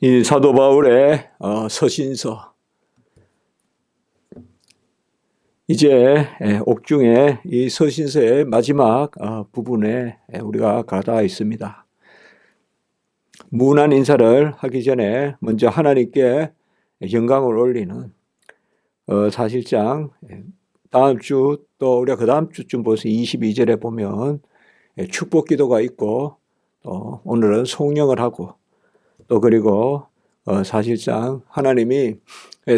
이 사도 바울의 어, 서신서 이제 예, 옥중에 이 서신서의 마지막 어, 부분에 예, 우리가 가다 있습니다. 무난 인사를 하기 전에 먼저 하나님께 영광을 올리는 어, 사실상 예, 다음 주 또 우리가 그 다음 주쯤 벌써 22절에 보면 예, 축복 기도가 있고 또 오늘은 송영을 하고 또 그리고 어, 사실상 하나님이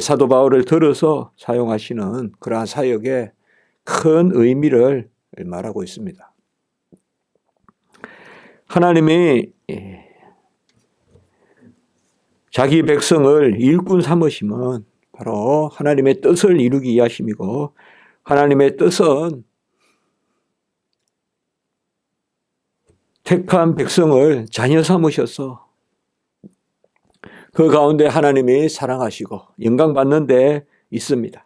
사도 바울을 들어서 사용하시는 그러한 사역에 큰 의미를 말하고 있습니다. 하나님이 예, 자기 백성을 일꾼 삼으심은 바로 하나님의 뜻을 이루기 위하심이고 하나님의 뜻은 택한 백성을 자녀 삼으셔서 그 가운데 하나님이 사랑하시고 영광 받는 데 있습니다.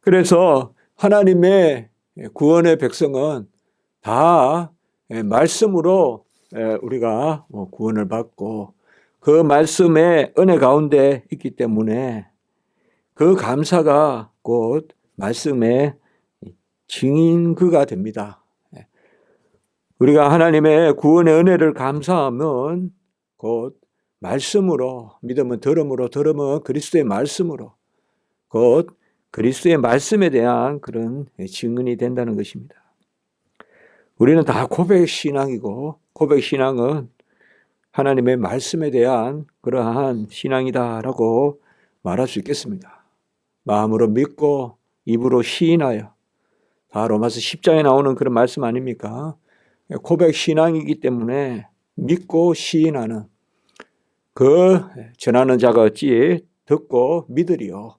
그래서 하나님의 구원의 백성은 다 말씀으로 우리가 뭐 구원을 받고 그 말씀의 은혜 가운데 있기 때문에 그 감사가 곧 말씀의 증인그가 됩니다. 우리가 하나님의 구원의 은혜를 감사하면 곧 말씀으로 믿음은 들음으로 들음은 그리스도의 말씀으로 곧 그리스도의 말씀에 대한 그런 증언이 된다는 것입니다. 우리는 다 고백 신앙이고 고백 신앙은 하나님의 말씀에 대한 그러한 신앙이다라고 말할 수 있겠습니다. 마음으로 믿고 입으로 시인하여 다 로마서 10장에 나오는 그런 말씀 아닙니까? 고백 신앙이기 때문에 믿고 시인하는 그 전하는 자가 어찌 듣고 믿으리요.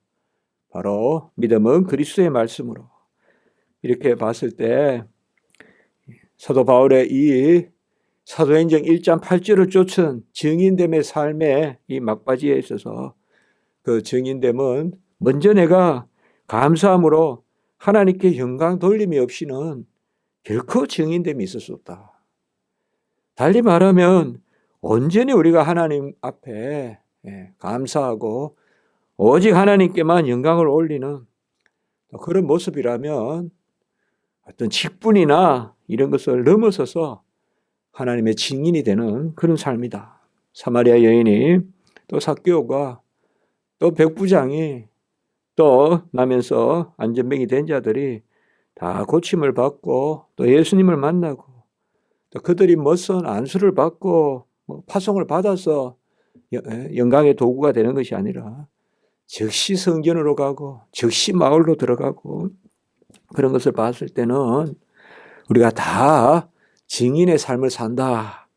바로 믿음은 그리스도의 말씀으로 이렇게 봤을 때 사도 바울의 이 사도행전 1장 8절을 쫓은 증인됨의 삶의 이 막바지에 있어서 그 증인됨은 먼저 내가 감사함으로 하나님께 영광 돌림이 없이는 결코 증인됨이 있을 수 없다. 달리 말하면 온전히 우리가 하나님 앞에 예, 감사하고 오직 하나님께만 영광을 올리는 그런 모습이라면 어떤 직분이나 이런 것을 넘어서서 하나님의 증인이 되는 그런 삶이다. 사마리아 여인이 또 사교가 또 백부장이 또 나면서 안전병이 된 자들이 다 고침을 받고 또 예수님을 만나고 또 그들이 멋선 안수를 받고 뭐 파송을 받아서 영광의 도구가 되는 것이 아니라 즉시 성전으로 가고 즉시 마을로 들어가고 그런 것을 봤을 때는 우리가 다 증인의 삶을 산다.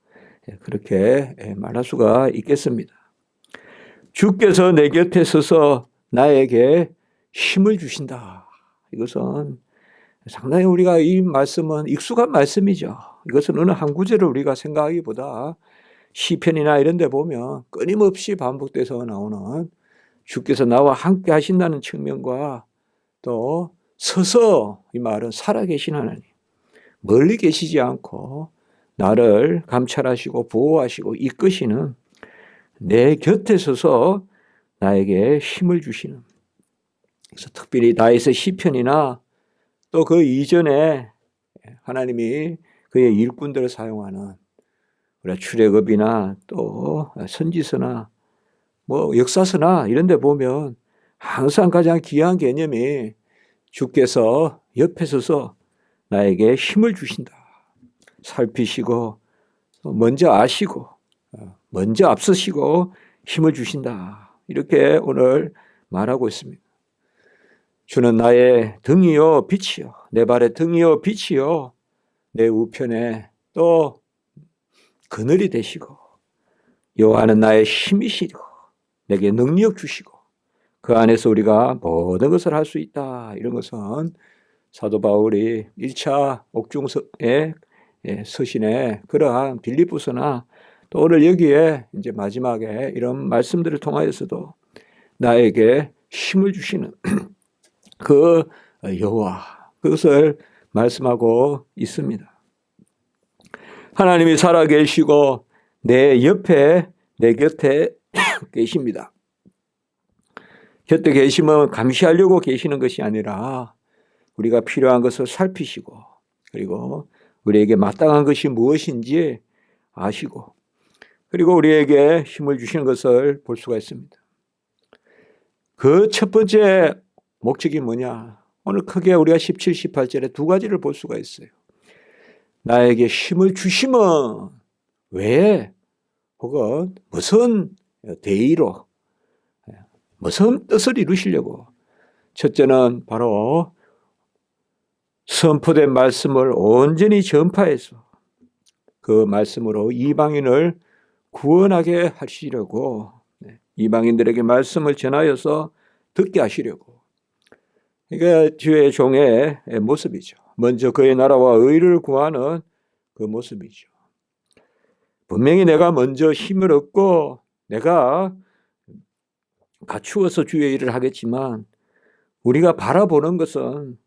예, 그렇게 예, 말할 수가 있겠습니다. 주께서 내 곁에 서서 나에게 힘을 주신다. 이것은 상당히 우리가 이 말씀은 익숙한 말씀이죠. 이것은 어느 한 구절을 우리가 생각하기보다 시편이나 이런 데 보면 끊임없이 반복돼서 나오는 주께서 나와 함께 하신다는 측면과 또 서서 이 말은 살아계신 하나님 멀리 계시지 않고 나를 감찰하시고 보호하시고 이끄시는 내 곁에 서서 나에게 힘을 주시는 그래서 특별히 다윗의 시편이나 또 그 이전에 하나님이 그의 일꾼들을 사용하는 우리가 출애굽이나 또 선지서나 뭐 역사서나 이런 데 보면 항상 가장 귀한 개념이 주께서 옆에 서서 나에게 힘을 주신다. 살피시고 먼저 아시고 먼저 앞서시고 힘을 주신다. 이렇게 오늘 말하고 있습니다. 주는 나의 등이요 빛이요 내 발의 등이요 빛이요 내 우편에 또 그늘이 되시고 여호와는 나의 힘이시고 내게 능력 주시고 그 안에서 우리가 모든 것을 할 수 있다. 이런 것은 사도 바울이 1차 옥중서의 예, 서신에 그러한 빌립보서나 또 오늘 여기에 이제 마지막에 이런 말씀들을 통하여서도 나에게 힘을 주시는 그 여호와 그것을 말씀하고 있습니다. 하나님이 살아계시고 내 옆에 내 곁에 계십니다. 곁에 계시면 감시하려고 계시는 것이 아니라 우리가 필요한 것을 살피시고 그리고 우리에게 마땅한 것이 무엇인지 아시고 그리고 우리에게 힘을 주시는 것을 볼 수가 있습니다. 그 첫 번째 목적이 뭐냐? 오늘 크게 우리가 17, 18절에 두 가지를 볼 수가 있어요. 나에게 힘을 주시면 왜? 혹은 무슨 대의로 무슨 뜻을 이루시려고? 첫째는 바로 선포된 말씀을 온전히 전파해서 그 말씀으로 이방인을 구원하게 하시려고 네, 이방인들에게 말씀을 전하여서 듣게 하시려고 이게 주의 종의 모습이죠. 먼저 그의 나라와 의를 구하는 그 모습이죠. 분명히 내가 먼저 힘을 얻고 내가 갖추어서 주의 일을 하겠지만 우리가 바라보는 것은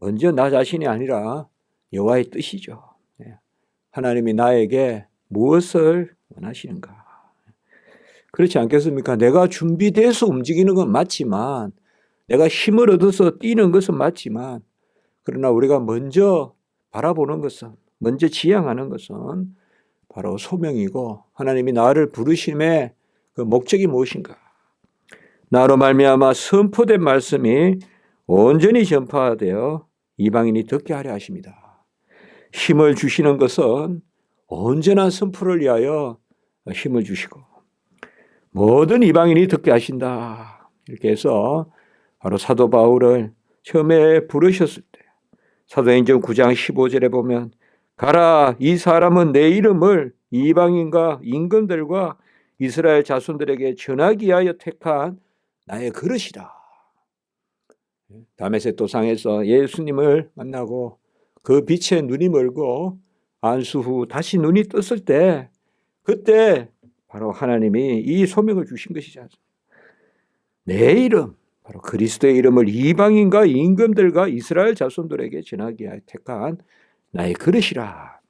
먼저 나 자신이 아니라 여호와의 뜻이죠. 네. 하나님이 나에게 무엇을 원하시는가? 그렇지 않겠습니까? 내가 준비돼서 움직이는 건 맞지만 내가 힘을 얻어서 뛰는 것은 맞지만 그러나 우리가 먼저 바라보는 것은 먼저 지향하는 것은 바로 소명이고 하나님이 나를 부르심의 그 목적이 무엇인가? 나로 말미암아 선포된 말씀이 온전히 전파되어 이방인이 듣게 하려 하십니다. 힘을 주시는 것은 온전한 선포를 위하여 힘을 주시고 모든 이방인이 듣게 하신다. 이렇게 해서 바로 사도 바울을 처음에 부르셨을 때 사도행전 9장 15절에 보면 가라 이 사람은 내 이름을 이방인과 임금들과 이스라엘 자손들에게 전하기 위하여 택한 나의 그릇이다. 다메섹 도상에서 예수님을 만나고 그 빛에 눈이 멀고 안수 후 다시 눈이 떴을 때 그때 바로 하나님이 이 소명을 주신 것이지 않습니까? 내 이름, 바로 그리스도의 이름을 이방인과 임금들과 이스라엘 자손들에게 전하기 택한 나의 그릇이라.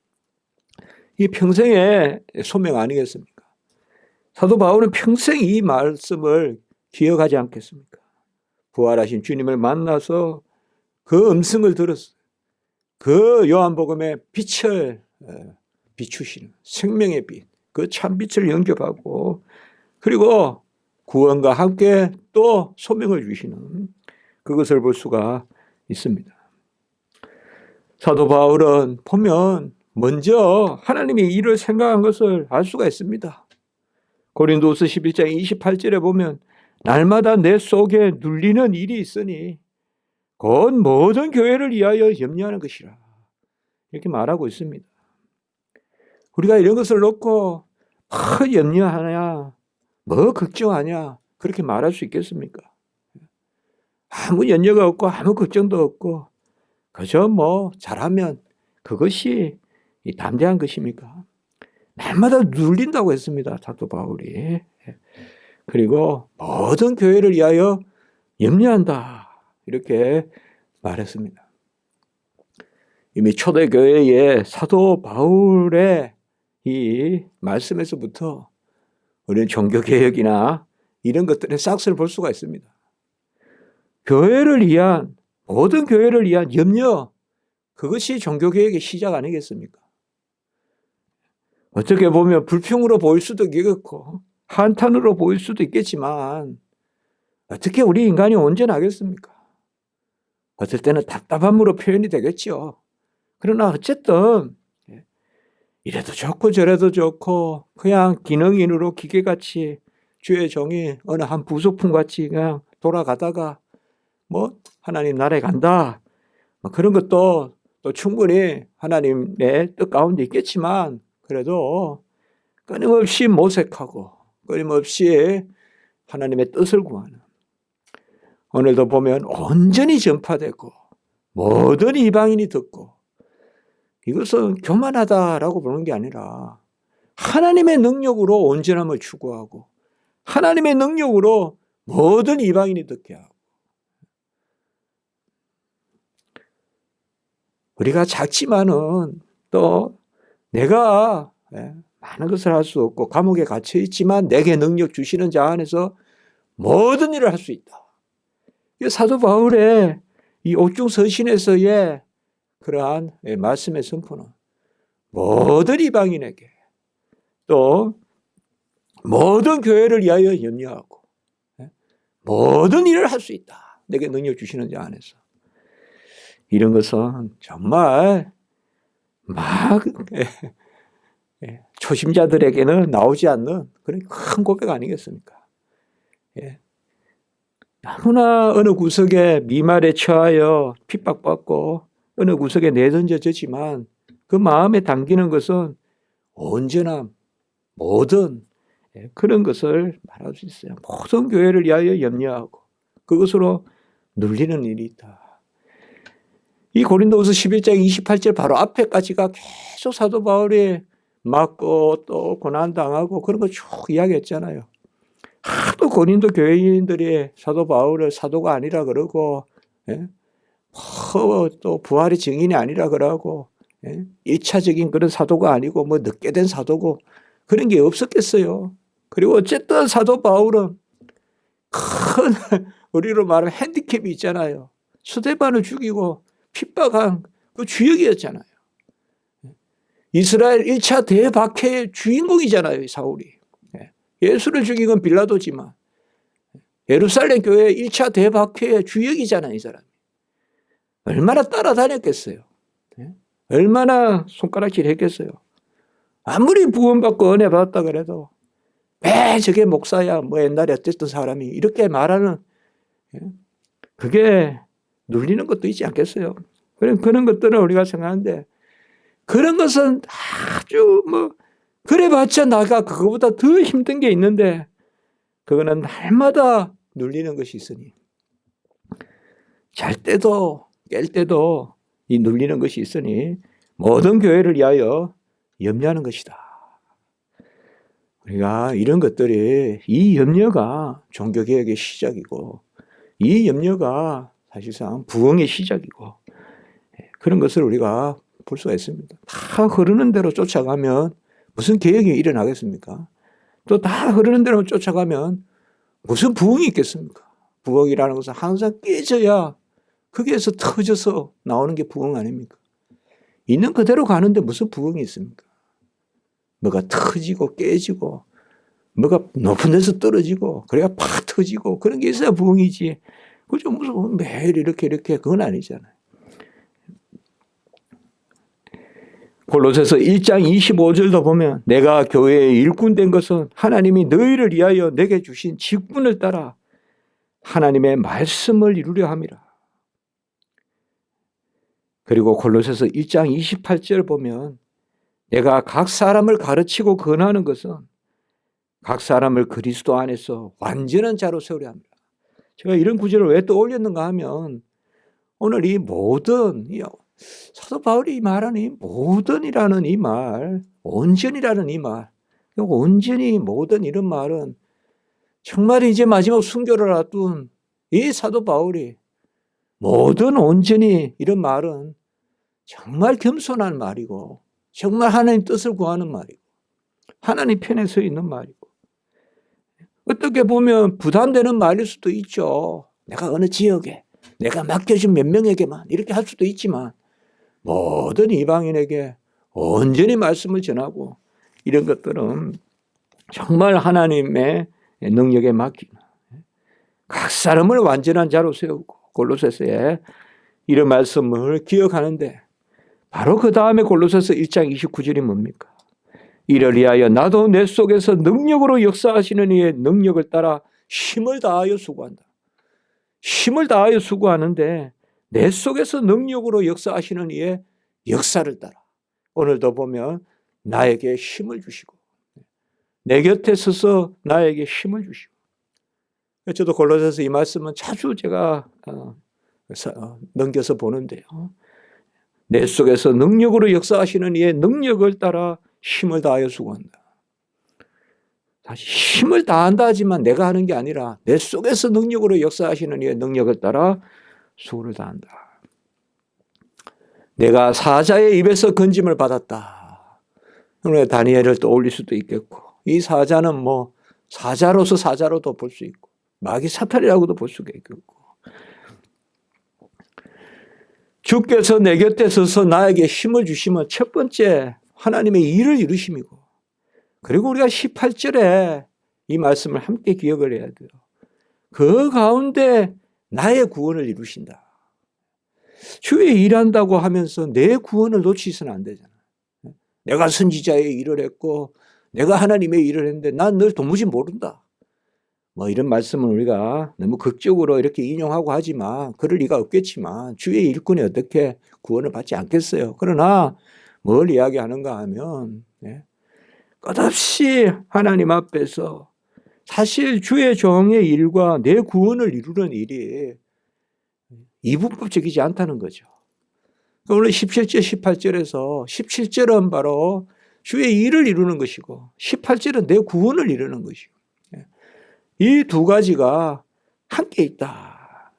이 평생의 소명 아니겠습니까? 사도 바울은 평생 이 말씀을 기억하지 않겠습니까? 부활하신 주님을 만나서 그 음성을 들었어요. 그 요한복음의 빛을 비추시는 생명의 빛, 그 참빛을 영접하고 그리고 구원과 함께 또 소명을 주시는 그것을 볼 수가 있습니다. 사도 바울은 보면 먼저 하나님이 이를 생각한 것을 알 수가 있습니다. 고린도서 11장 28절에 보면 날마다 내 속에 눌리는 일이 있으니 곧 모든 교회를 위하여 염려하는 것이라. 이렇게 말하고 있습니다. 우리가 이런 것을 놓고 뭐 염려하냐, 뭐 걱정하냐, 그렇게 말할 수 있겠습니까? 아무 염려가 없고 아무 걱정도 없고 그저 뭐 잘하면 그것이 담대한 것입니까? 날마다 눌린다고 했습니다. 사도 바울이. 그리고 모든 교회를 위하여 염려한다. 이렇게 말했습니다. 이미 초대교회의 사도 바울의 이 말씀에서부터 우리는 종교개혁이나 이런 것들의 싹스를 볼 수가 있습니다. 교회를 위한, 모든 교회를 위한 염려, 그것이 종교개혁의 시작 아니겠습니까? 어떻게 보면 불평으로 보일 수도 있겠고, 한탄으로 보일 수도 있겠지만 어떻게 우리 인간이 온전하겠습니까? 어떨 때는 답답함으로 표현이 되겠죠. 그러나 어쨌든 예, 이래도 좋고 저래도 좋고 그냥 기능인으로 기계같이 주의 종이 어느 한 부속품 같이 그냥 돌아가다가 뭐 하나님 나라에 간다. 뭐 그런 것도 또 충분히 하나님의 뜻 가운데 있겠지만 그래도 끊임없이 모색하고 끊임없이 하나님의 뜻을 구하는. 오늘도 보면 온전히 전파되고 모든 이방인이 듣고 이것은 교만하다라고 보는 게 아니라 하나님의 능력으로 온전함을 추구하고 하나님의 능력으로 모든 이방인이 듣게 하고 우리가 작지만은 또 내가 예, 많은 것을 할 수 없고 감옥에 갇혀 있지만 내게 능력 주시는 자 안에서 모든 일을 할 수 있다. 이 사도 바울의 이 옥중 서신에서의 그러한 예, 말씀의 선포는 모든 이방인에게 또 모든 교회를 위하여 염려하고 예, 모든 일을 할 수 있다. 내게 능력 주시는 자 안에서 이런 것은 정말 막 예, 예, 초심자들에게는 나오지 않는 그런 큰 고백 아니겠습니까? 예. 너무나 어느 구석에 미말에 처하여 핍박받고 어느 구석에 내던져졌지만 그 마음에 담기는 것은 온전함, 모든 예, 그런 것을 말할 수 있어요. 모든 교회를 위하여 염려하고 그것으로 눌리는 일이 있다. 이 고린도후서 11장 28절 바로 앞에까지가 계속 사도 바울이 맞고 또 고난 당하고 그런 거 쭉 이야기했잖아요. 하도 고린도 교회인들이 사도 바울을 사도가 아니라 그러고 예? 뭐또 부활의 증인이 아니라 그러고 예? 1차적인 그런 사도가 아니고 뭐 늦게 된 사도고 그런 게 없었겠어요. 그리고 어쨌든 사도 바울은 큰 우리로 말하면 핸디캡이 있잖아요. 수대반을 죽이고 핍박한 그 주역이었잖아요. 이스라엘 1차 대박해의 주인공이잖아요, 이 사울이. 예. 예수를 죽인 건 빌라도지만 예루살렘 교회 1차 대박해의 주역이잖아요, 이 사람이. 얼마나 따라다녔겠어요. 예. 얼마나 손가락질 했겠어요. 아무리 부원받고 은혜 받았다 그래도 왜 저게 목사야, 뭐 옛날에 어쨌든 사람이 이렇게 말하는 예. 그게 눌리는 것도 있지 않겠어요. 그런, 그런 것들은 우리가 생각하는데 그런 것은 아주 뭐 그래봤자 나가 그거보다 더 힘든 게 있는데 그거는 날마다 눌리는 것이 있으니 잘 때도 깰 때도 이 눌리는 것이 있으니 모든 교회를 위하여 염려하는 것이다. 우리가 이런 것들이 이 염려가 종교개혁의 시작이고 이 염려가 사실상 부흥의 시작이고 그런 것을 우리가 볼 수가 있습니다. 다 흐르는 대로 쫓아가면 무슨 개혁이 일어나겠습니까? 또 다 흐르는 대로 쫓아가면 무슨 부흥이 있겠습니까? 부흥이라는 것은 항상 깨져야 거기에서 터져서 나오는 게 부흥 아닙니까? 있는 그대로 가는데 무슨 부흥이 있습니까? 뭐가 터지고 깨지고 뭐가 높은 데서 떨어지고 그래야 팍 터지고 그런 게 있어야 부흥이지. 그죠? 무슨 매일 이렇게 이렇게 그건 아니잖아요. 골로새서 1장 25절도 보면 내가 교회의 일꾼 된 것은 하나님이 너희를 위하여 내게 주신 직분을 따라 하나님의 말씀을 이루려 함이라. 그리고 골로새서 1장 28절 보면 내가 각 사람을 가르치고 권하는 것은 각 사람을 그리스도 안에서 완전한 자로 세우려 합니다. 제가 이런 구절을 왜 떠올렸는가 하면 오늘 이 모든 사도 바울이 말하는 이 모든이라는 이 말, 온전이라는 이 말, 온전히 모든 이런 말은 정말 이제 마지막 순교를 앞둔 이 사도 바울이 모든 온전히 이런 말은 정말 겸손한 말이고 정말 하나님 뜻을 구하는 말이고 하나님 편에 서 있는 말이고 어떻게 보면 부담되는 말일 수도 있죠. 내가 어느 지역에 내가 맡겨준 몇 명에게만 이렇게 할 수도 있지만 모든 이방인에게 온전히 말씀을 전하고 이런 것들은 정말 하나님의 능력에 맡기는 각 사람을 완전한 자로 세우고 골로새서에 이런 말씀을 기억하는데 바로 그 다음에 골로새서 1장 29절이 뭡니까? 이를 위하여 나도 내 속에서 능력으로 역사하시는 이의 능력을 따라 힘을 다하여 수고한다. 힘을 다하여 수고하는데 내 속에서 능력으로 역사하시는 이의 역사를 따라 오늘도 보면 나에게 힘을 주시고 내 곁에 서서 나에게 힘을 주시고 저도 골로새서 이 말씀은 자주 제가 어, 어, 넘겨서 보는데요. 내 속에서 능력으로 역사하시는 이의 능력을 따라 힘을 다하여 수고한다. 다시 힘을 다한다 하지만 내가 하는 게 아니라 내 속에서 능력으로 역사하시는 이의 능력을 따라 수고를 다한다. 내가 사자의 입에서 건짐을 받았다. 우리가 다니엘을 떠올릴 수도 있겠고 이 사자는 뭐 사자로서 사자로도 볼 수 있고 마귀 사탄이라고도 볼 수가 있겠고 주께서 내 곁에 서서 나에게 힘을 주시면 첫 번째 하나님의 일을 이루심이고 그리고 우리가 18절에 이 말씀을 함께 기억을 해야 돼요. 그 가운데 나의 구원을 이루신다. 주의 일한다고 하면서 내 구원을 놓치서는 안 되잖아. 내가 선지자의 일을 했고 내가 하나님의 일을 했는데 난 늘 도무지 모른다. 뭐 이런 말씀은 우리가 너무 극적으로 이렇게 인용하고 하지만 그럴 리가 없겠지만 주의 일꾼이 어떻게 구원을 받지 않겠어요. 그러나 뭘 이야기하는가 하면 예, 끝없이 하나님 앞에서 사실 주의 종의 일과 내 구원을 이루는 일이 이분법적이지 않다는 거죠. 오늘 17절, 18절에서 17절은 바로 주의 일을 이루는 것이고 18절은 내 구원을 이루는 것이고 이 두 가지가 함께 있다.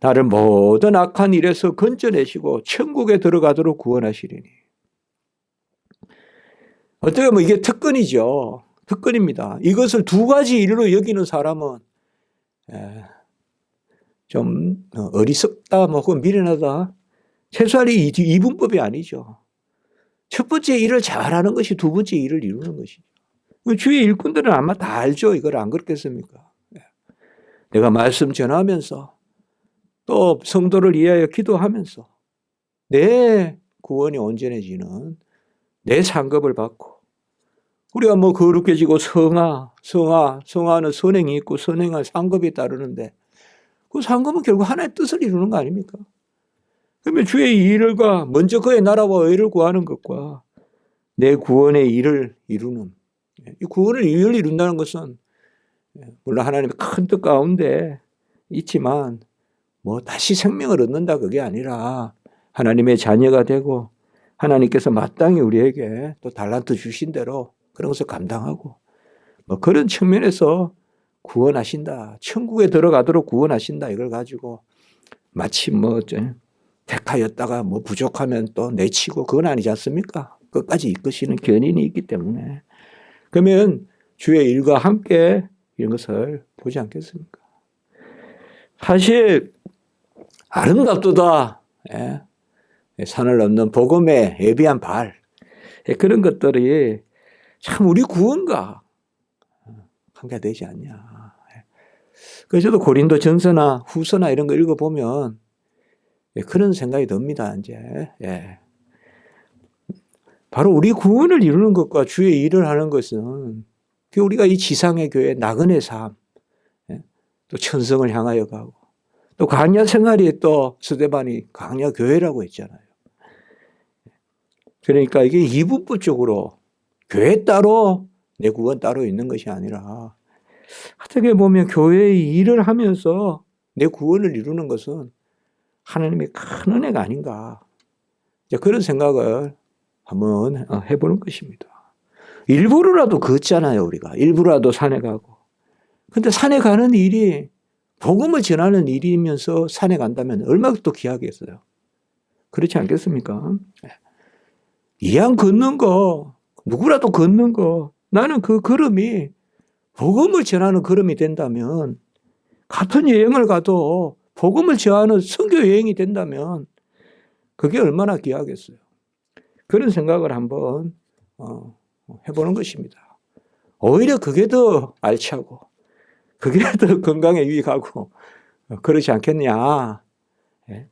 나를 모든 악한 일에서 건져내시고 천국에 들어가도록 구원하시리니. 어떻게 보면 이게 특권이죠. 특권입니다. 이것을 두 가지 일로 여기는 사람은 에, 좀 어리석다, 뭐 혹은 미련하다. 최소한 이 이 분법이 아니죠. 첫 번째 일을 잘하는 것이 두 번째 일을 이루는 것이죠. 주의 일꾼들은 아마 다 알죠. 이걸 안 그렇겠습니까? 예. 내가 말씀 전하면서 또 성도를 위하여 기도하면서 내 구원이 온전해지는 내 상급을 받고 우리가 뭐 거룩해지고 성화, 성화, 성화는 선행이 있고 선행은 상급이 따르는데 그 상급은 결국 하나의 뜻을 이루는 거 아닙니까? 그러면 주의 일과 먼저 그의 나라와 의를 구하는 것과 내 구원의 일을 이루는 이 구원을 일을 이룬다는 것은 물론 하나님의 큰 뜻 가운데 있지만 뭐 다시 생명을 얻는다 그게 아니라 하나님의 자녀가 되고 하나님께서 마땅히 우리에게 또 달란트 주신 대로 그런 것을 감당하고 뭐 그런 측면에서 구원하신다. 천국에 들어가도록 구원하신다. 이걸 가지고 마치 뭐 택하였다가 뭐 부족하면 또 내치고 그건 아니지 않습니까? 끝까지 이끄시는 견인이 있기 때문에 그러면 주의 일과 함께 이런 것을 보지 않겠습니까? 사실 아름답도다. 예. 산을 넘는 복음에 예비한 발 예, 그런 것들이 참 우리 구원과 관계되지 않냐. 그래서 저도 고린도 전서나 후서나 이런 거 읽어보면 예, 그런 생각이 듭니다, 이제. 예. 바로 우리 구원을 이루는 것과 주의 일을 하는 것은 우리가 이 지상의 교회 나그네 삶, 예, 또 천성을 향하여 가고, 또 강야 생활이 또 스데반이 강야 교회라고 했잖아요. 그러니까 이게 이분법적으로 교회 따로 내 구원 따로 있는 것이 아니라 어떻게 보면 교회의 일을 하면서 내 구원을 이루는 것은 하나님의 큰 은혜가 아닌가. 그런 생각을 한번 어, 해보는 것입니다. 일부러라도 걷잖아요, 우리가. 일부러라도 산에 가고. 근데 산에 가는 일이 복음을 전하는 일이면서 산에 간다면 얼마나 또 귀하겠어요. 그렇지 않겠습니까? 이왕 걷는 거, 누구라도 걷는 거, 나는 그 걸음이 복음을 전하는 걸음이 된다면, 같은 여행을 가도 복음을 전하는 선교 여행이 된다면, 그게 얼마나 귀하겠어요. 그런 생각을 한번 어, 해보는 것입니다. 오히려 그게 더 알차고, 그게 더 건강에 유익하고, 그렇지 않겠냐. 예.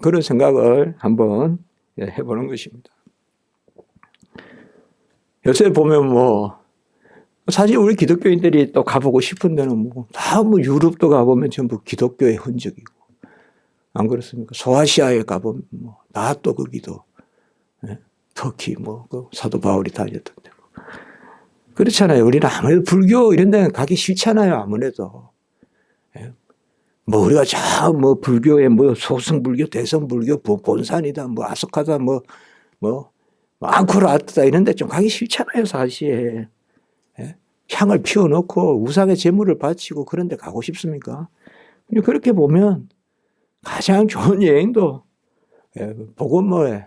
그런 생각을 한번 해보는 것입니다. 요새 보면 뭐, 사실 우리 기독교인들이 또 가보고 싶은 데는 뭐, 다 뭐 유럽도 가보면 전부 기독교의 흔적이고, 안 그렇습니까? 소아시아에 가보면 뭐, 다또 거기도, 예? 터키 뭐, 그 사도 바울이 다녔던 데고. 그렇잖아요. 우리는 아무래도 불교 이런 데는 가기 싫잖아요. 아무래도. 예? 뭐 우리가 저뭐 불교의 뭐 소승불교, 대성불교, 본산이다, 뭐 아속하다, 뭐, 뭐, 앙코르아트다 이런 데 좀 가기 싫잖아요, 사실. 예? 향을 피워놓고 우상의 제물을 바치고 그런 데 가고 싶습니까? 그렇게 보면 가장 좋은 여행도 예, 복음의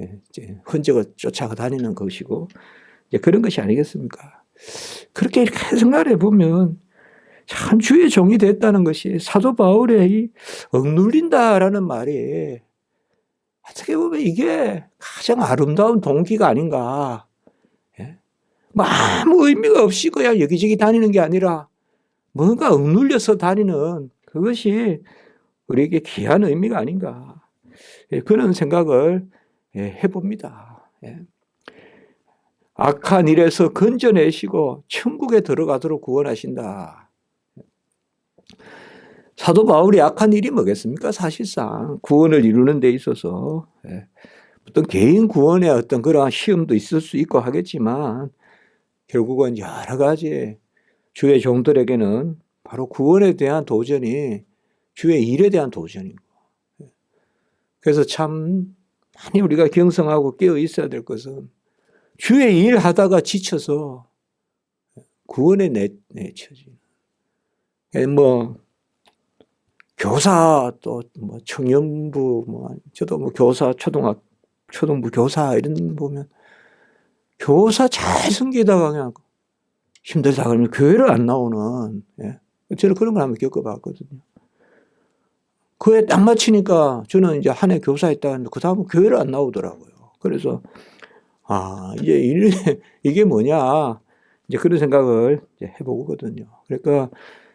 예, 흔적을 쫓아가 다니는 것이고 그런 것이 아니겠습니까? 그렇게 이렇게 생각을 해보면 참 주의 종이 됐다는 것이 사도 바울의 이 억눌린다라는 말이 어떻게 보면 이게 가장 아름다운 동기가 아닌가. 예? 뭐 아무 의미가 없이 그냥 여기저기 다니는 게 아니라 뭔가 억눌려서 다니는 그것이 우리에게 귀한 의미가 아닌가. 예, 그런 생각을 예, 해봅니다. 예. 악한 일에서 건져내시고 천국에 들어가도록 구원하신다. 사도 바울이 악한 일이 뭐겠습니까? 사실상 구원을 이루는 데 있어서 예. 어떤 개인 구원의 어떤 그러한 시험도 있을 수 있고 하겠지만 결국은 여러 가지 주의 종들에게는 바로 구원에 대한 도전이 주의 일에 대한 도전이고 예. 그래서 참 많이 우리가 경성하고 깨어 있어야 될 것은 주의 일 하다가 지쳐서 구원에 내, 내쳐지는. 뭐, 교사 또 뭐 청년부 뭐 저도 뭐 교사 초등학 초등부 교사 이런 보면 교사 잘 섬기다가 그냥 힘들다 그러면 교회를 안 나오는 예. 저는 그런 걸 한번 겪어봤거든요. 그에 딱 맞히니까 저는 이제 한 해 교사했다 했는데 그 다음은 교회를 안 나오더라고요. 그래서 아 이제 일, 이게 뭐냐 이제 그런 생각을 이제 해보거든요. 그러니까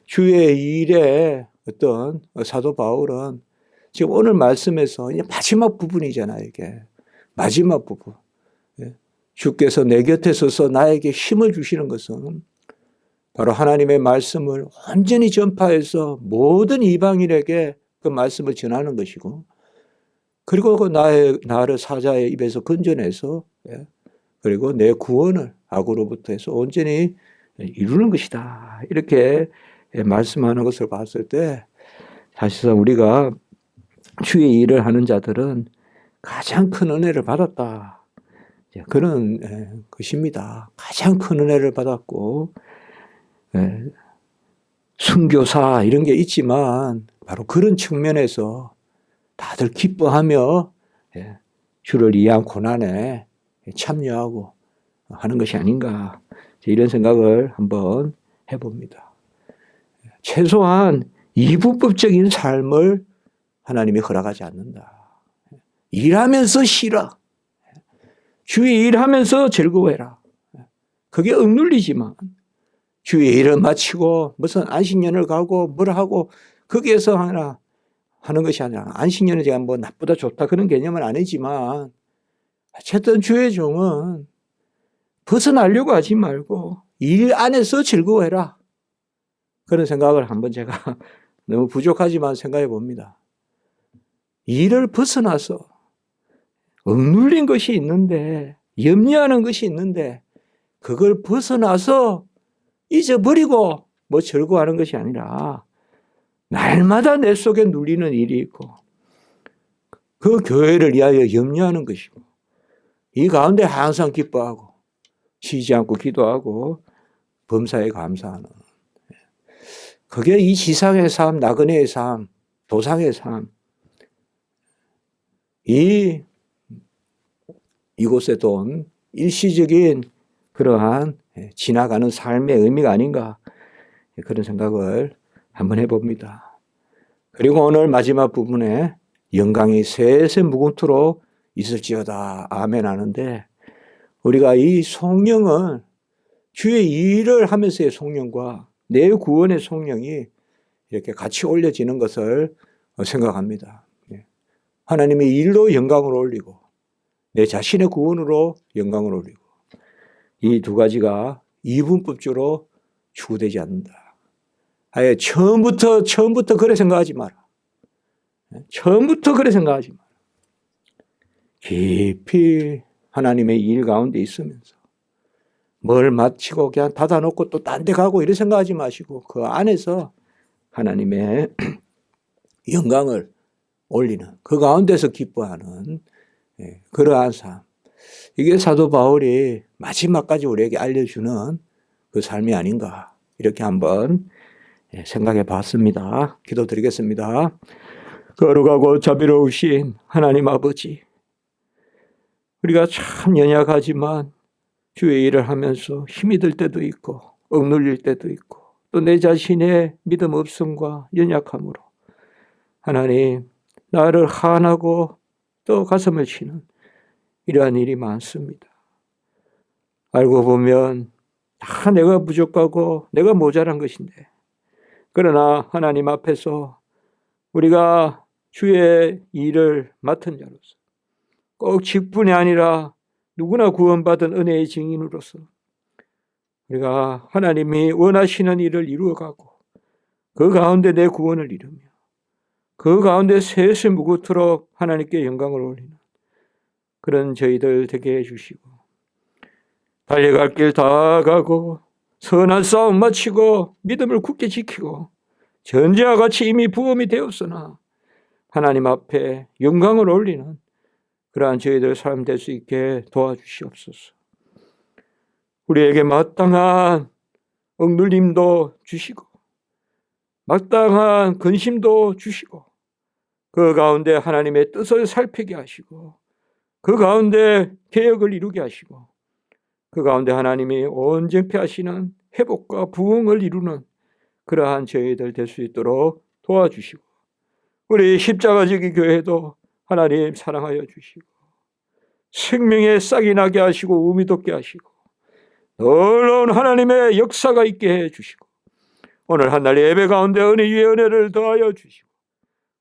주의 일에 어떤 사도 바울은 지금 오늘 말씀에서 이제 마지막 부분이잖아요, 이게. 마지막 부분. 예. 주께서 내 곁에 서서 나에게 힘을 주시는 것은 바로 하나님의 말씀을 온전히 전파해서 모든 이방인에게 그 말씀을 전하는 것이고, 그리고 그 나의, 나를 사자의 입에서 건져내서, 예. 그리고 내 구원을 악으로부터 해서 온전히 이루는 것이다. 이렇게 예, 말씀하는 것을 봤을 때 사실상 우리가 주의 일을 하는 자들은 가장 큰 은혜를 받았다. 그런 예, 것입니다. 가장 큰 은혜를 받았고 예, 순교사 이런 게 있지만 바로 그런 측면에서 다들 기뻐하며 주를 위한 고난에 참여하고 하는 것이 아닌가 이런 생각을 한번 해봅니다. 최소한 이분법적인 삶을 하나님이 허락하지 않는다. 일하면서 쉬라. 주의 일하면서 즐거워해라. 그게 억눌리지만 주의 일을 마치고 무슨 안식년을 가고 뭘 하고 거기에서 하나 하는 것이 아니라 안식년은 제가 뭐 나쁘다 좋다 그런 개념은 아니지만 어쨌든 주의 종은 벗어나려고 하지 말고 일 안에서 즐거워해라. 그런 생각을 한번 제가 너무 부족하지만 생각해 봅니다. 일을 벗어나서 억눌린 것이 있는데, 염려하는 것이 있는데, 그걸 벗어나서 잊어버리고 뭐 즐거워하는 것이 아니라, 날마다 내 속에 눌리는 일이 있고, 그 교회를 위하여 염려하는 것이고, 이 가운데 항상 기뻐하고, 쉬지 않고 기도하고, 범사에 감사하는. 그게 이 지상의 삶, 나그네의 삶, 도상의 삶. 이, 이곳에 돈, 일시적인 그러한 지나가는 삶의 의미가 아닌가. 그런 생각을 한번 해봅니다. 그리고 오늘 마지막 부분에 영광이 셋의 무궁토로 있을지어다. 아멘 하는데 우리가 이 성령을 주의 일을 하면서의 성령과 내 구원의 성령이 이렇게 같이 올려지는 것을 생각합니다. 예. 하나님의 일로 영광을 올리고 내 자신의 구원으로 영광을 올리고 이 두 가지가 이분법적으로 추구되지 않는다. 아예 처음부터 처음부터 그래 생각하지 마라. 예. 처음부터 그래 생각하지 마라. 깊이 하나님의 일 가운데 있으면서 뭘 마치고 그냥 닫아놓고 또 딴 데 가고 이런 생각하지 마시고 그 안에서 하나님의 영광을 올리는 그 가운데서 기뻐하는 예, 그러한 삶. 이게 사도 바울이 마지막까지 우리에게 알려주는 그 삶이 아닌가 이렇게 한번 예, 생각해 봤습니다. 기도 드리겠습니다. 거룩하고 자비로우신 하나님 아버지 우리가 참 연약하지만 주의 일을 하면서 힘이 들 때도 있고 억눌릴 때도 있고 또 내 자신의 믿음 없음과 연약함으로 하나님 나를 한하고 또 가슴을 치는 이러한 일이 많습니다. 알고 보면 다 내가 부족하고 내가 모자란 것인데 그러나 하나님 앞에서 우리가 주의 일을 맡은 자로서 꼭 직분이 아니라 누구나 구원받은 은혜의 증인으로서 우리가 하나님이 원하시는 일을 이루어가고 그 가운데 내 구원을 이루며 그 가운데 셋을 무구토록 하나님께 영광을 올리는 그런 저희들 되게 해주시고 달려갈 길 다 가고 선한 싸움 마치고 믿음을 굳게 지키고 전제와 같이 이미 부험이 되었으나 하나님 앞에 영광을 올리는 그러한 저희들 삶될수 있게 도와주시옵소서. 우리에게 마땅한 억눌림도 주시고 마땅한 근심도 주시고 그 가운데 하나님의 뜻을 살피게 하시고 그 가운데 개혁을 이루게 하시고 그 가운데 하나님이 온전케 하시는 회복과 부흥을 이루는 그러한 저희들 될 수 있도록 도와주시고 우리 십자가지기 교회도 하나님 사랑하여 주시고 생명의 싹이 나게 하시고 우미 돋게 하시고 놀라운 하나님의 역사가 있게 해 주시고 오늘 한날 예배 가운데 은혜 위에 은혜를 더하여 주시고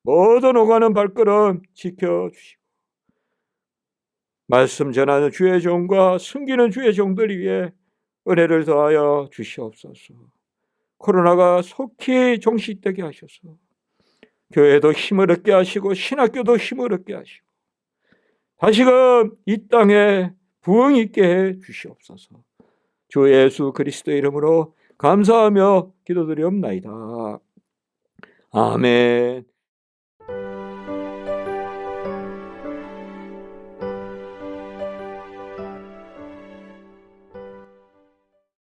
모든 오가는 발걸음 지켜 주시고 말씀 전하는 주의 종과 숨기는 주의 종들 위해 은혜를 더하여 주시옵소서. 코로나가 속히 종식되게 하셔서 교회도 힘을 얻게 하시고 신학교도 힘을 얻게 하시고 다시금 이 땅에 부흥 있게 해 주시옵소서. 주 예수 그리스도 이름으로 감사하며 기도드리옵나이다. 아멘.